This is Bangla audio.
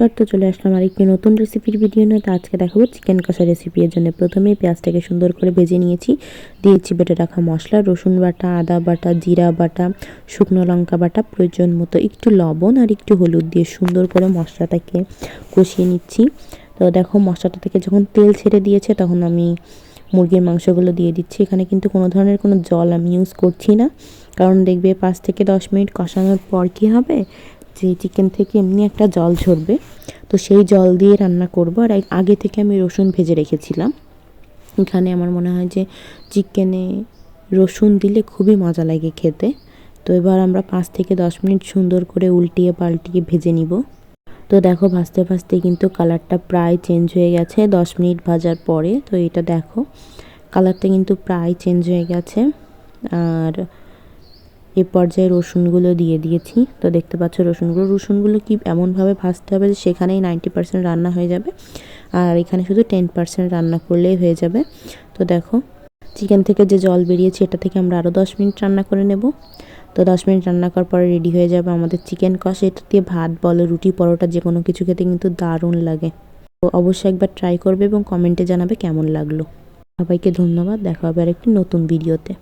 নমস্কার, তো চলে আসলাম আরেকটি নতুন রেসিপির ভিডিও নিয়ে। তো আজকে দেখাবো চিকেন কষা রেসিপি এর জন্য। প্রথমেই পেঁয়াজটাকে সুন্দর করে ভেজে নিয়েছি। দিয়েছি বেটে রাখা মশলা, রসুন বাটা, আদা বাটা, জিরা বাটা, শুকনো লঙ্কা বাটা, প্রয়োজন মতো একটু লবণ আর একটু হলুদ দিয়ে সুন্দর করে মশলাটাকে কষিয়ে নিচ্ছি। তো দেখো, মশলাটা থেকে যখন তেল ছেড়ে দিয়েছে, তখন আমি মুরগির মাংসগুলো দিয়ে দিচ্ছি। এখানে কিন্তু কোনো ধরনের কোনো জল আমি ইউজ করছি না। কারণ দেখবে পাঁচ থেকে দশ মিনিট কষানোর পর কী হবে? যে চিকেন থেকে এমনি একটা জল ঝরবে, তো সেই জল দিয়ে রান্না করব। আর আগে থেকে আমি রসুন ভেজে রেখেছিলাম। এখানে আমার মনে হয় যে চিকেনে রসুন দিলে খুবই মজা লাগে খেতে। তো এবার আমরা পাঁচ থেকে দশ মিনিট সুন্দর করে উল্টিয়ে পাল্টিয়ে ভেজে নিব। তো দেখো ভাজতে ভাজতে কিন্তু কালারটা প্রায় চেঞ্জ হয়ে গেছে দশ মিনিট ভাজার পরে। তো এটা দেখো, কালারটা কিন্তু প্রায় চেঞ্জ হয়ে গেছে। আর এ পর্যায়ে রসুনগুলো দিয়ে দিয়েছি। তো দেখতে পাচ্ছ রসুনগুলো। রসুনগুলো কি এমনভাবে ভাজতে হবে যে সেখানেই নাইনটি পার্সেন্ট রান্না হয়ে যাবে আর এখানে শুধু টেন পার্সেন্ট রান্না করলেই হয়ে যাবে। তো দেখো, চিকেন থেকে যে জল বেরিয়েছে এটা থেকে আমরা আরও দশ মিনিট রান্না করে নেব। তো দশ মিনিট রান্না করার পরে রেডি হয়ে যাবে আমাদের চিকেন কষা। এটা দিয়ে ভাত বলো, রুটি, পরোটা, যে কোনো কিছু খেতে কিন্তু দারুণ লাগে। তো অবশ্যই একবার ট্রাই করবে এবং কমেন্টে জানাবে কেমন লাগল। সবাইকে ধন্যবাদ। দেখা হবে আর একটি নতুন ভিডিওতে।